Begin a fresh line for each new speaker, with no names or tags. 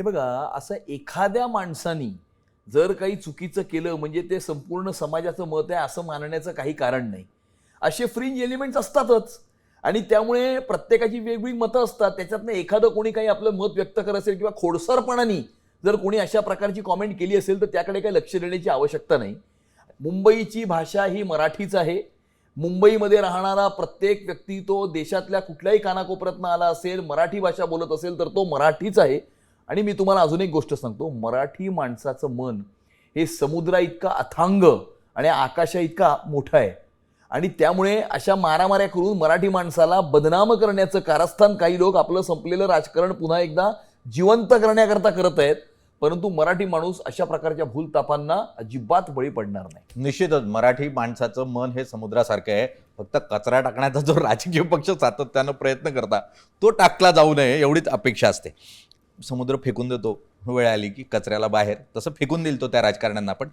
हे बघा असं एखाद्या माणसानी जर काही चुकीचं केलं म्हणजे ते संपूर्ण समाजाचं मत आहे असं मानण्याचं काही कारण नाही. असे फ्रिंज एलिमेंट्स असतातच. आणि त्यामुळे प्रत्येकाची वेगवेगळी मतं असतात. त्याच्यातनं एखादं कोणी काही आपलं मत व्यक्त करत असेल किंवा खोडसरपणाने जर कोणी अशा प्रकारची कॉमेंट केली असेल तर त्याकडे काही लक्ष देण्याची आवश्यकता नाही. मुंबईची भाषा ही मराठीच आहे. मुंबईमध्ये राहणारा प्रत्येक व्यक्ती तो देशातल्या कुठल्याही कानाकोपऱ्यातनं आला असेल मराठी भाषा बोलत असेल तर तो मराठीच आहे. आणि मी तुम्हाला अजून एक गोष्ट सांगतो मराठी माणसाचं मन हे समुद्रा इतका अथांग आणि आकाशा इतका मोठा आहे. आणि त्यामुळे अशा मारामाऱ्या करून मराठी माणसाला बदनाम करण्याचं कारस्थान काही लोक आपलं संपलेलं राजकारण पुन्हा एकदा जिवंत करण्याकरता करत आहेत परंतु मराठी माणूस अशा प्रकारच्या भूलतापांना अजिबात बळी पडणार नाही.
निश्चितच मराठी माणसाचं मन हे समुद्रासारखं आहे. फक्त कचरा टाकण्याचा जो राजकीय पक्ष सातत्यानं प्रयत्न करता तो टाकला जाऊ नये एवढीच अपेक्षा असते. समुद्र फेकून देतो. वेळ आली की कचऱ्याला बाहेर. तसं फेकून देईल तो त्या राजकारण्यांना पण.